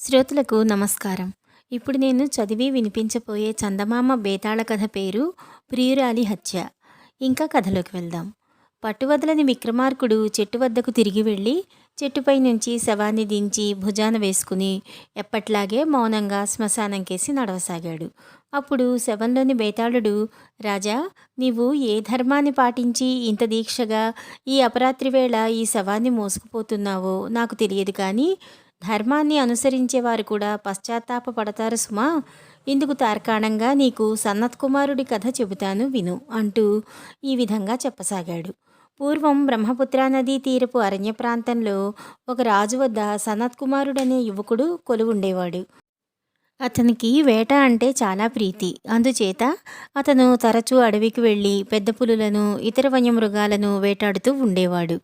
శ్రోతలకు నమస్కారం. ఇప్పుడు నేను చదివి వినిపించబోయే చందమామ బేతాళ కథ పేరు ప్రియురాలి హత్య. ఇంకా కథలోకి వెళ్దాం. పట్టువదలని విక్రమార్కుడు చెట్టు వద్దకు తిరిగి వెళ్ళి చెట్టుపై నుంచి శవాన్ని దించి భుజాన వేసుకుని ఎప్పట్లాగే మౌనంగా శ్మశానం కేసి నడవసాగాడు. అప్పుడు శవంలోని బేతాళుడు రాజా నీవు ఏ ధర్మాన్ని పాటించి ఇంత దీక్షగా ఈ అపరాత్రి వేళ ఈ శవాన్ని మోసుకుపోతున్నావో నాకు తెలియదు కానీ ధర్మాన్ని అనుసరించేవారు కూడా పశ్చాత్తాప పడతారు సుమా. ఇందుకు తార్కాణంగా నీకు సనత్ కుమారుడి కథ చెబుతాను విను అంటూ ఈ విధంగా చెప్పసాగాడు. పూర్వం బ్రహ్మపుత్రా నదీ తీరపు అరణ్య ప్రాంతంలో ఒక రాజు వద్ద సనత్ కుమారుడనే యువకుడు కొలువుండేవాడు అతనికి వేట అంటే చాలా ప్రీతి. అందుచేత అతను తరచూ అడవికి వెళ్ళి పెద్ద పులులను ఇతర వన్యమృగాలను వేటాడుతూ ఉండేవాడు.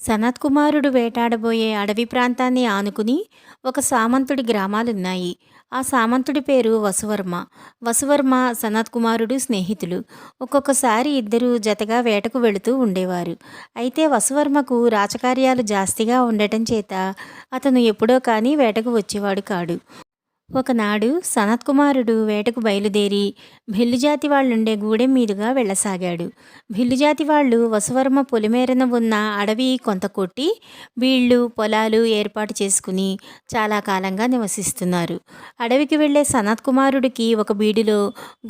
సనత్ కుమారుడు వేటాడబోయే అడవి ప్రాంతాన్ని ఆనుకుని ఒక సామంతుడి గ్రామాలున్నాయి. ఆ సామంతుడి పేరు వసువర్మ. వసువర్మ సనత్ కుమారుడు స్నేహితులు. ఒక్కొక్కసారి ఇద్దరు జతగా వేటకు వెళుతూ ఉండేవారు. అయితే వసువర్మకు రాచకార్యాలు జాస్తిగా ఉండటం చేత అతను ఎప్పుడో కానీ వేటకు వచ్చేవాడు కాడు. ఒకనాడు సనత్ కుమారుడు వేటకు బయలుదేరి భిల్లుజాతి వాళ్ళుండే గూడెం మీదుగా వెళ్ళసాగాడు. భిల్లుజాతి వాళ్ళు వసువర్మ పొలిమేరన ఉన్న అడవి కొంత కొట్టి వీళ్ళు పొలాలు ఏర్పాటు చేసుకుని చాలా కాలంగా నివసిస్తున్నారు. అడవికి వెళ్ళే సనత్ కుమారుడికి ఒక బీడిలో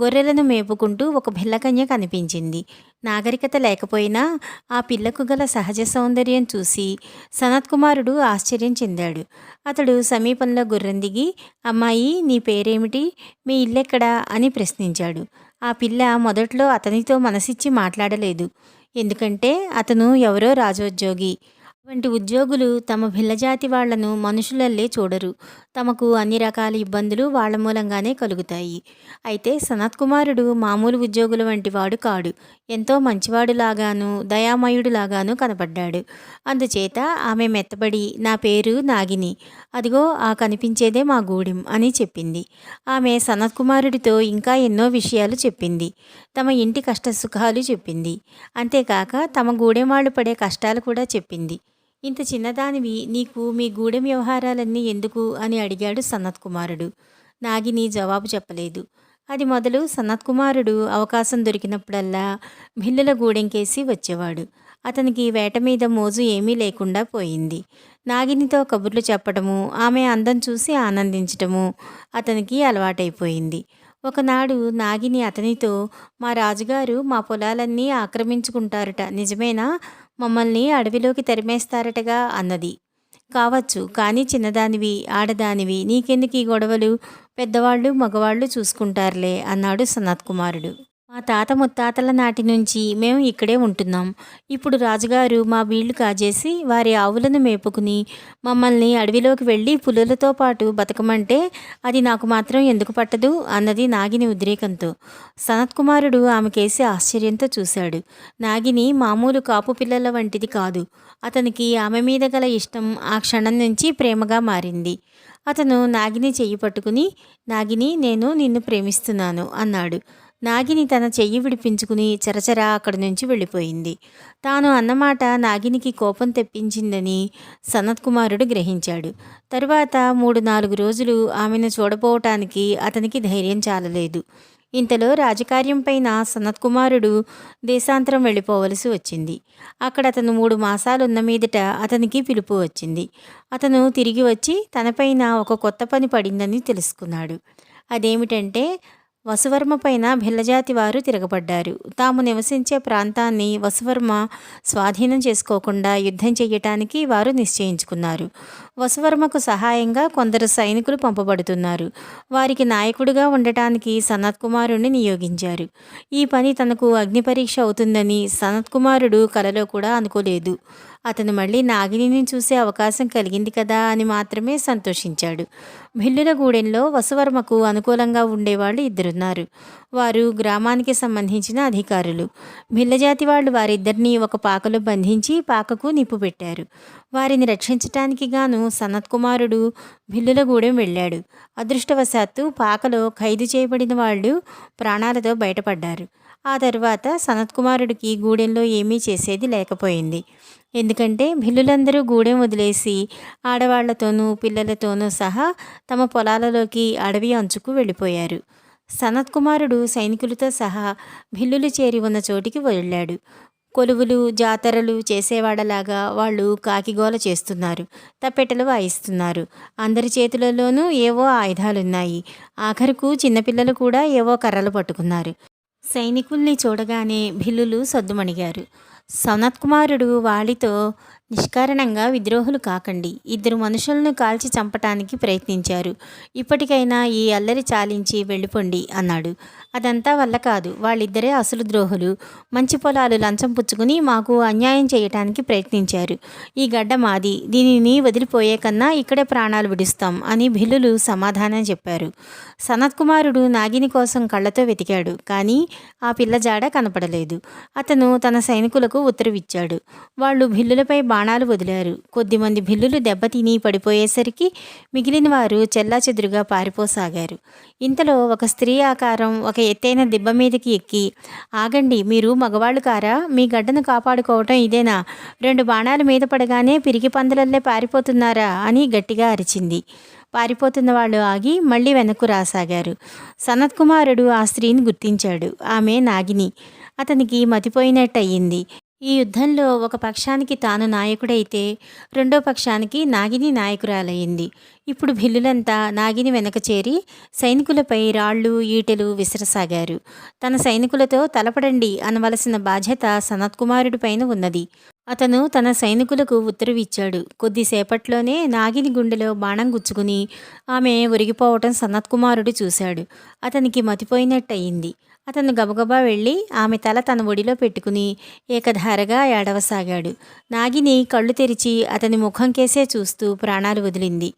గొర్రెలను మేపుకుంటూ ఒక భిల్లకన్య కనిపించింది. నాగరికత లేకపోయినా ఆ పిల్లకు గల సహజ సౌందర్యం చూసి సనత్ కుమారుడు ఆశ్చర్యం చెందాడు. అతడు సమీపంలో గుర్రం దిగి అమ్మాయి నీ పేరేమిటి? మీ ఇల్లెక్కడా? అని ప్రశ్నించాడు. ఆ పిల్ల మొదట్లో అతనితో మనసిచ్చి మాట్లాడలేదు. ఎందుకంటే అతను ఎవరో రాజోద్యోగి. వంటి ఉద్యోగులు తమ భిల్లజాతి వాళ్ళను మనుషులల్లే చూడరు. తమకు అన్ని రకాల ఇబ్బందులు వాళ్ళ మూలంగానే కలుగుతాయి. అయితే సనత్ కుమారుడు మామూలు ఉద్యోగుల వంటి వాడు కాడు. ఎంతో మంచివాడులాగాను దయామయుడులాగాను కనపడ్డాడు. అందుచేత ఆమె మెత్తబడి నా పేరు నాగిని. అదిగో ఆ కనిపించేదే మా గూడెం అని చెప్పింది. ఆమె సనత్ కుమారుడితో ఇంకా ఎన్నో విషయాలు చెప్పింది. తమ ఇంటి కష్ట సుఖాలు చెప్పింది. అంతేకాక తమ గూడెం వాళ్ళు పడే కష్టాలు కూడా చెప్పింది. ఇంత చిన్నదానివి నీకు మీ గూడెం వ్యవహారాలన్నీ ఎందుకు అని అడిగాడు సనత్ కుమారుడు. నాగిని జవాబు చెప్పలేదు. అది మొదలు సనత్ కుమారుడు అవకాశం దొరికినప్పుడల్లా భిల్లుల గూడెంకేసి వచ్చేవాడు. అతనికి వేట మీద మోజు ఏమీ లేకుండా పోయింది. నాగినితో కబుర్లు చెప్పడము ఆమె అందం చూసి ఆనందించటము అతనికి అలవాటైపోయింది. ఒకనాడు నాగిని అతనితో మా రాజుగారు మా పొలాలన్నీ ఆక్రమించుకుంటారట నిజమేనా? మమ్మల్ని అడవిలోకి తరిమేస్తారటగా అన్నది. కావచ్చు కానీ చిన్నదానివి ఆడదానివి నీకెందుకు ఈ గొడవలు? పెద్దవాళ్ళు మగవాళ్ళు చూసుకుంటారులే అన్నాడు సనత్ కుమారుడు మా తాత ముత్తాతల నాటి నుంచి మేము ఇక్కడే ఉంటున్నాం. ఇప్పుడు రాజుగారు మా వీళ్ళు కాజేసి వారి ఆవులను మేపుకుని మమ్మల్ని అడవిలోకి వెళ్ళి పులులతో పాటు బతకమంటే అది నాకు మాత్రం ఎందుకు పట్టదు అన్నది నాగిని ఉద్రేకంతో. సనత్ కుమారుడు ఆమెకేసి ఆశ్చర్యంతో చూశాడు. నాగిని మామూలు కాపు పిల్లల వంటిది కాదు. అతనికి ఆమె మీద గల ఇష్టం ఆ క్షణం నుంచి ప్రేమగా మారింది. అతను నాగిని చెయ్యి పట్టుకుని నాగిని నేను నిన్ను ప్రేమిస్తున్నాను అన్నాడు. నాగిని తన చెయ్యి విడిపించుకుని చరచరా అక్కడి నుంచి వెళ్ళిపోయింది. తాను అన్నమాట నాగినికి కోపం తెప్పించిందని సనత్ కుమారుడు గ్రహించాడు. తరువాత మూడు నాలుగు రోజులు ఆమెను చూడపోవటానికి అతనికి ధైర్యం చాలలేదు. ఇంతలో రాజకార్యం పైన సనత్ కుమారుడు దేశాంతరం వెళ్ళిపోవలసి వచ్చింది. అక్కడ అతను మూడు మాసాలున్న మీదట అతనికి పిలుపు వచ్చింది. అతను తిరిగి వచ్చి తనపైన ఒక కొత్త పని పడిందని తెలుసుకున్నాడు. అదేమిటంటే వసువర్మ పైన భిల్లజాతి వారు తిరగబడ్డారు. తాము నివసించే ప్రాంతాన్ని వసువర్మ స్వాధీనం చేసుకోకుండా యుద్ధం చేయటానికి వారు నిశ్చయించుకున్నారు. వసువర్మకు సహాయంగా కొందరు సైనికులు పంపబడుతున్నారు. వారికి నాయకుడిగా ఉండటానికి సనత్ కుమారుణ్ణి నియోగించారు. ఈ పని తనకు అగ్ని పరీక్ష అవుతుందని సనత్ కుమారుడు కలలో కూడా అనుకోలేదు. అతను మళ్ళీ నాగిని చూసే అవకాశం కలిగింది కదా అని మాత్రమే సంతోషించాడు. భిల్లుల గూడెంలో వసువర్మకు అనుకూలంగా ఉండేవాళ్ళు ఇద్దరున్నారు. వారు గ్రామానికి సంబంధించిన అధికారులు. భిల్లజాతి వాళ్ళు వారిద్దరినీ ఒక పాకలో బంధించి పాకకు నిప్పు పెట్టారు. వారిని రక్షించటానికి గాను సనత్ కుమారుడు భిల్లులగూడెం వెళ్ళాడు. అదృష్టవశాత్తు పాకలో ఖైదు చేయబడిన వాళ్ళు ప్రాణాలతో బయటపడ్డారు. ఆ తర్వాత సనత్ కుమారుడికి గూడెంలో ఏమీ చేసేది లేకపోయింది. ఎందుకంటే భిల్లులందరూ గూడెం వదిలేసి ఆడవాళ్ళతోనూ పిల్లలతోనూ సహా తమ పొలాలలోకి అడవి అంచుకు వెళ్ళిపోయారు. సనత్కుమారుడు సైనికులతో సహా భిల్లులు చేరి ఉన్న చోటికి వెళ్ళాడు. కొలువులు జాతరలు చేసేవాడలాగా వాళ్ళు కాకిగోల చేస్తున్నారు తప్పెటలు వాయిస్తున్నారు. అందరి చేతులలోనూ ఏవో ఆయుధాలున్నాయి. ఆఖరుకు చిన్నపిల్లలు కూడా ఏవో కర్రలు పట్టుకున్నారు. సైనికుల్ని చూడగానే భిల్లులు సద్దుమణిగారు. సనత్కుమారుడు వాడితో నిష్కారణంగా విద్రోహులు కాకండి. ఇద్దరు మనుషులను కాల్చి చంపటానికి ప్రయత్నించారు. ఇప్పటికైనా ఈ అల్లరి చాలించి వెళ్ళిపోండి అన్నాడు. అదంతా వల్ల కాదు వాళ్ళిద్దరే అసలు ద్రోహులు. మంచి పొలాలు లంచం పుచ్చుకుని మాకు అన్యాయం చేయటానికి ప్రయత్నించారు. ఈ గడ్డ మాది. దీనిని వదిలిపోయే కన్నా ఇక్కడే ప్రాణాలు విడుస్తాం అని భిల్లులు సమాధానం చెప్పారు. సనత్కుమారుడు నాగిని కోసం కళ్ళతో వెతికాడు కానీ ఆ పిల్ల జాడ కనపడలేదు. అతను తన సైనికులకు ఉత్తరవిచ్చాడు. వాళ్ళు భిల్లులపై బాణాలు వదిలారు. కొద్దిమంది భిల్లులు దెబ్బతిని పడిపోయేసరికి మిగిలిన వారు చెల్లాచెదురుగా పారిపోసాగారు. ఇంతలో ఒక స్త్రీ ఆకారం ఒక ఎత్తైన దిబ్బ మీదకి ఎక్కి ఆగండి మీరు మగవాళ్ళు కారా? మీ గడ్డను కాపాడుకోవటం ఇదేనా? రెండు బాణాలు మీద పడగానే పిరికి పందులల్లే పారిపోతున్నారా? అని గట్టిగా అరిచింది. పారిపోతున్న వాళ్ళు ఆగి మళ్ళీ వెనక్కు రాసాగారు. సనత్ కుమారుడు ఆ స్త్రీని గుర్తించాడు. ఆమె నాగిని. అతనికి మతిపోయినట్టయింది. ఈ యుద్ధంలో ఒక పక్షానికి తాను నాయకుడైతే రెండో పక్షానికి నాగిని నాయకురాలయ్యింది. ఇప్పుడు భిల్లులంతా నాగిని వెనక చేరి సైనికులపై రాళ్ళు ఈటెలు విసరసాగారు. తన సైనికులతో తలపడండి అనవలసిన బాధ్యత సనత్కుమారుడి పైన ఉన్నది. అతను తన సైనికులకు ఉత్తర్విచ్చాడు. కొద్దిసేపట్లోనే నాగిని గుండెలో బాణం గుచ్చుకుని ఆమె ఒరిగిపోవటం సనత్కుమారుడు చూశాడు. అతనికి మతిపోయినట్టయింది. అతను గబగబా వెళ్ళి ఆమె తల తన ఒడిలో పెట్టుకుని ఏకధారగా ఏడవసాగాడు. నాగిని కళ్ళు తెరిచి అతని ముఖం కేసే చూస్తూ ప్రాణాలు వదిలింది.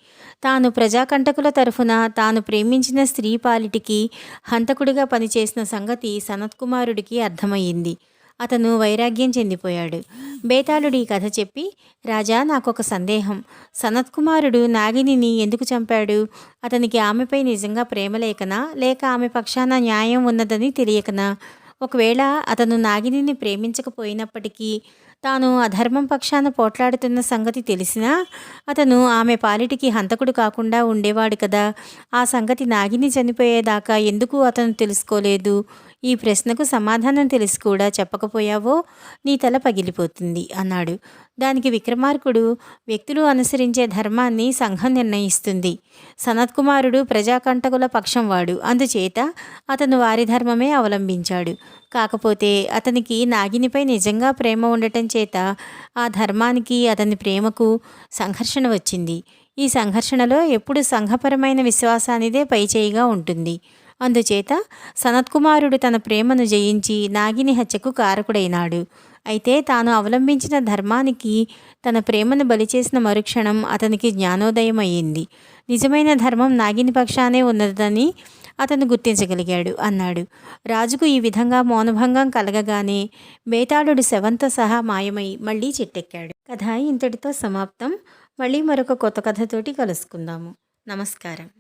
తాను ప్రజాకంటకుల తరఫున తాను ప్రేమించిన స్త్రీ పాలిటికి హంతకుడిగా పనిచేసిన సంగతి సనత్కుమారుడికి అర్థమయ్యింది. అతను వైరాగ్యం చెందిపోయాడు. బేతాళుడి కథ చెప్పి రాజా నాకొక సందేహం. సనత్కుమారుడు నాగిని ఎందుకు చంపాడు? అతనికి ఆమెపై నిజంగా ప్రేమ లేకనా? లేక ఆమె పక్షాన న్యాయం ఉన్నదని తెలియకనా? ఒకవేళ అతను నాగినిని ప్రేమించకపోయినప్పటికీ తాను అధర్మం పక్షాన పోట్లాడుతున్న సంగతి తెలిసినా అతను ఆమె పాలిటికి హంతకుడు కాకుండా ఉండేవాడు కదా. ఆ సంగతి నాగిని చనిపోయేదాకా ఎందుకు అతను తెలుసుకోలేదు? ఈ ప్రశ్నకు సమాధానం తెలిసి కూడా చెప్పకపోయావో నీ తల పగిలిపోతుంది అన్నాడు. దానికి విక్రమార్కుడు వ్యక్తులు అనుసరించే ధర్మాన్ని సంఘం నిర్ణయిస్తుంది. సనత్కుమారుడు ప్రజాకంటకుల పక్షం వాడు అందుచేత అతను వారి ధర్మమే అవలంబించాడు. కాకపోతే అతనికి నాగినిపై నిజంగా ప్రేమ ఉండటం చేత ఆ ధర్మానికి అతని ప్రేమకు సంఘర్షణ వచ్చింది. ఈ సంఘర్షణలో ఎప్పుడు సంఘపరమైన విశ్వాసానిదే పైచేయిగా ఉంటుంది. అందుచేత సనత్కుమారుడు తన ప్రేమను జయించి నాగిని హత్యకు కారకుడైనాడు. అయితే తాను అవలంబించిన ధర్మానికి తన ప్రేమను బలిచేసిన మరుక్షణం అతనికి జ్ఞానోదయం అయ్యింది నిజమైన ధర్మం నాగిని పక్షానే ఉన్నదని అతను గుర్తించగలిగాడు అన్నాడు. రాజుకు ఈ విధంగా మౌనభంగం కలగగానే బేతాళుడు శవంతో సహా మాయమై మళ్ళీ చెట్టెక్కాడు. కథ ఇంతటితో సమాప్తం. మళ్ళీ మరొక కొత్త కథతోటి కలుసుకుందాము. నమస్కారం.